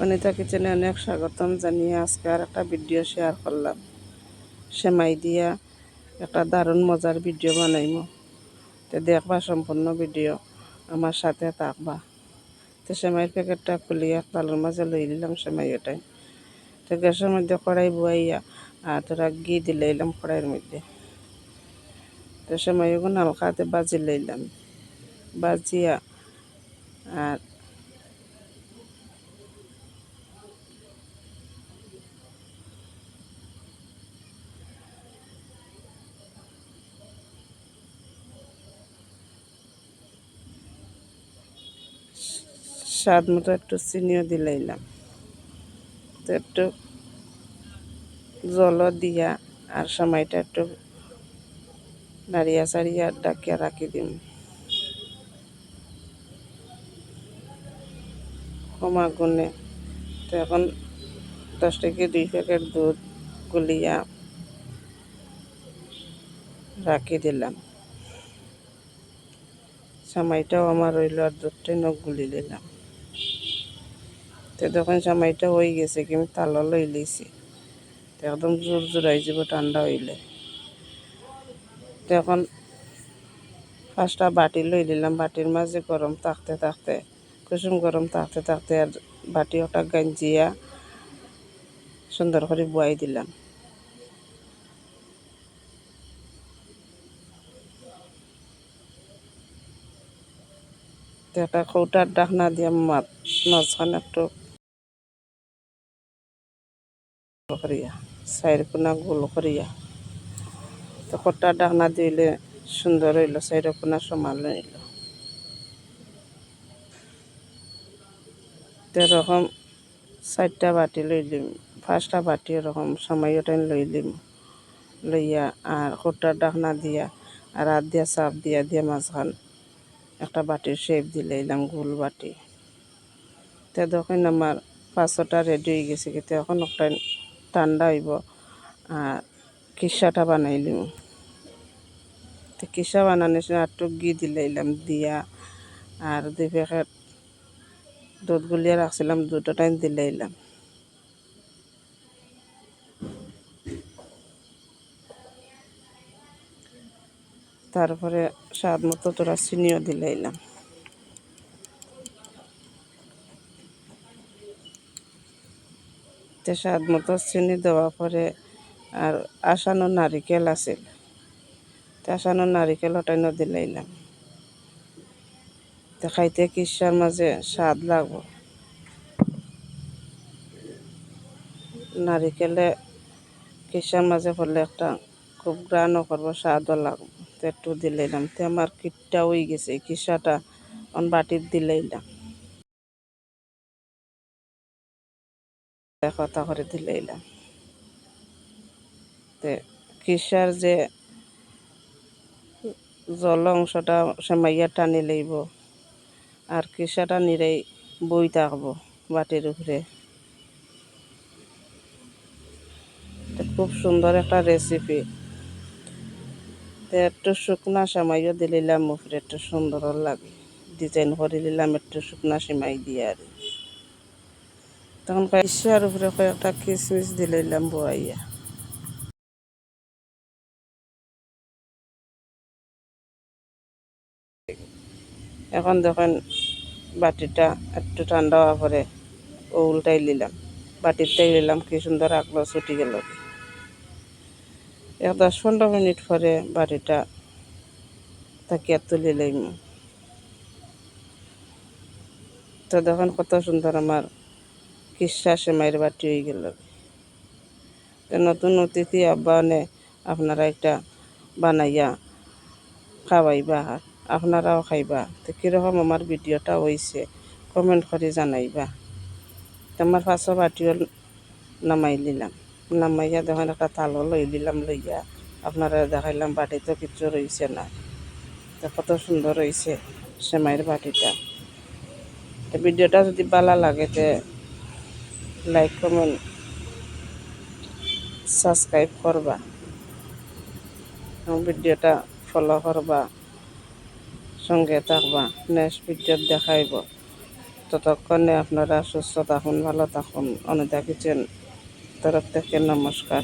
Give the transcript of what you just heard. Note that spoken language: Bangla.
অনিতা কিচেনে অনেক স্বাগতম জানিয়ে আজকে আর একটা ভিডিও শেয়ার করলাম। সেমাই দিয়া একটা দারুণ মজার ভিডিও বানাইমো। তো দেখবা সম্পূর্ণ ভিডিও, আমার সাথে থাকবা। তো সেমাইয়ের প্যাকেটটা খুলিয়া তালুর মাঝে লই নিলাম সেমাই ওটাই। তো গ্যাসের মধ্যে কড়াই বুয়াইয়া আর তোরা ঘি দিলে এলাম কড়াইয়ের মধ্যে। তো সেমাইগুলো হালকাতে বাজি লইলাম। বাজিয়া আর স্বাদ মতো একটু চিনিও দিলাইলাম তো একটু জলও দিয়া আর সময়টা একটু নাড়িয়া চাড়িয়া ডাকিয়া রাখি দিম। কমা গুনে তো এখন দশ থেকে দুই প্যাকেট দুধ গুলিয়া রাখি দিলাম। সময়টাও আমার রইল আর দুধটাই নখ গুলি দিলাম তো যখন সময়টা হয়ে গেছে কি আমি তালা লই লইছি তো একদম জোর জোরাই যাব, ঠান্ডা হইলে। তো এখন পাঁচটা বাটি লই দিলাম বাটির মাঝে গরম থাকতে থাকতে, কুসুম গরম থাকতে থাকতে আর বাটি ওটা গাঞ্জিয়া সুন্দর করে বুয়াই দিলাম। একটা কৌটার ডাকনা দিয়ে মাঝখানে একটু করিয়া সাইড কোনা গোল করিয়া। তো কটা ডাকনা দিলে সুন্দর হইল সাইড কোনা সমান হইল। এরকম চারটা বাটি লইলিম, পাঁচটা বাটি এরকম সময় ওটাই লইলিম। লইয়া আর কটার ডাকনা দিয়া আর হাত দিয়া চাপ দিয়া দিয়া মাঝখান একটা বাটির শেপ দিলে এলাম গোল বাটি। তো তখন আমার পাঁচশোটা রেডি হয়ে গেছে, কিন্তু এখন একটা ঠান্ডা হইব, আর কিসাটা বানাইলিম। তো কিসা বানানোর সময় একটু ঘি দিলাইলাম দিয়া আর দুই প্যাকেট দুধ গুলিয়ে রাখছিলাম, দুটো টাইম দিলাইলাম তারপরে স্বাদ মতো তোরা চিনিও দিলাইলাম তো স্বাদ মতো চিনি দেওয়া পরে আর আসানো নারিকেল আছিল আসানো নারিকেল ওটাইনো দিলাইলাম। তো খাইতে কিসার মাঝে স্বাদ লাগবো। নারিকেলে কিসার মাঝে পড়লে একটা খুব গ্রানও করব, স্বাদও লাগবো। তো একটু দিলাইলাম। তো আমার কিটটা হয়ে গেছে কিসাটা অন বাটির দিলাইলাম। কথা করে তো কিসার যে জল অংশটা সেমাইয়া টানি লইব, আর কিসাটা নিরেই বই থাকব বাটির উপরে। খুব সুন্দর একটা রেসিপি একটু শুকনা সেমাইও দিলাম উপরে, একটু সুন্দর লাগে। ডিজাইন করে দিলাম একটু শুকনা সেমাই দিয়ে আর তখন কয়েকশার উপরে কয়েকটা কিশমিশ দিলাম বোয়াইয়া এখন দেখেন বাটিটা একটু ঠান্ডা হওয়ার পরে ও উল্টাই নিলাম। বাটিরটাই নিলাম, কি সুন্দর আগলো ছুটি গেল। এক দশ পনেরো মিনিট পরে বাটিটা তাকিয়া তুলি লাইম তো দেখেন কত সুন্দর আমার কিসা সেমাইয়ের বাটি হয়ে গেল। নতুন অতিথি আব্বা আপনারা একটা বানাইয়া খাওয়াইবা, আপনারাও খাইবা। তো কীরকম আমার ভিডিওটা হয়েছে কমেন্ট করে জানাইবা। আমার পাঁচশো বাটিও নামাই নিলাম নামাইয়া দেখেন একটা তালও লই দিলাম লইয়া, আপনারা দেখাইলাম বাটিতে কিছু রয়েছে না। তো কত সুন্দর হয়েছে সেমাইয়ের বাটিটা। ভিডিওটা যদি ভালো লাগে তো লাইক কমেন্ট সাবস্ক্রাইব করবা। ভিডিওটা ফলো করবা। সঙ্গে থাকবা। নেক্সট ভিডিও দেখাইব ততক্ষণে আপনারা সুস্থ থাকুন, ভালো থাকুন। অনিতা কিচেন, তরফ থেকে নমস্কার।